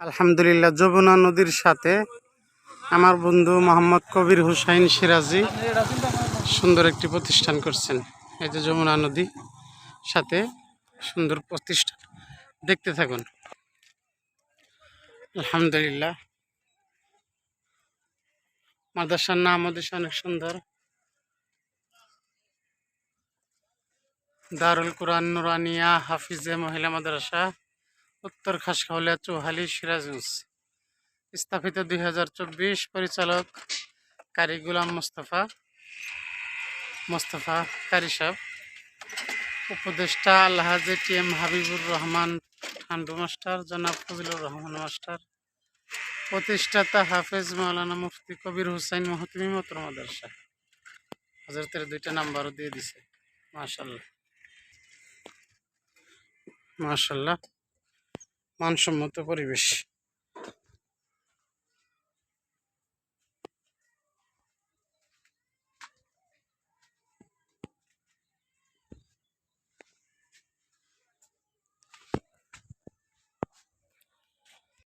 আলহামদুলিল্লাহ, যমুনা নদীর সাথে আমার বন্ধু মোহাম্মদ কবির হুসাইন সিরাজি সুন্দর একটি প্রতিষ্ঠান করছেন। এই যে যমুনা নদী সাথে সুন্দর প্রতিষ্ঠান। দেখতে থাকুন। আলহামদুলিল্লাহ। মাদ্রাসার নাম দেশে অনেক সুন্দর। দারুল কোরআন নুরানিয়া হাফিজে মহিলা মাদ্রাসা। উত্তর খাসখাউলিয়া চৌহালি সিরাজগঞ্জ। স্থাপিত দুই হাজার চব্বিশ পরিচালক কারি গুলাম মোস্তফা মোস্তফা কারি সাহেব। উপদেষ্টা আলহাজে T M Habibur Rahman Thandu master, জনাব ফজিলুর রহমান মাস্টার। প্রতিষ্ঠাতা হাফেজ মাওলানা মুফতি কবির হুসাইন মহতমি মতর মাদ্রাসা। হজরতের দুইটা নাম্বারও দিয়ে দিছে। মাশাল্লাহ। মাশাল্লাহ। মানসম্মত পরিবেশ।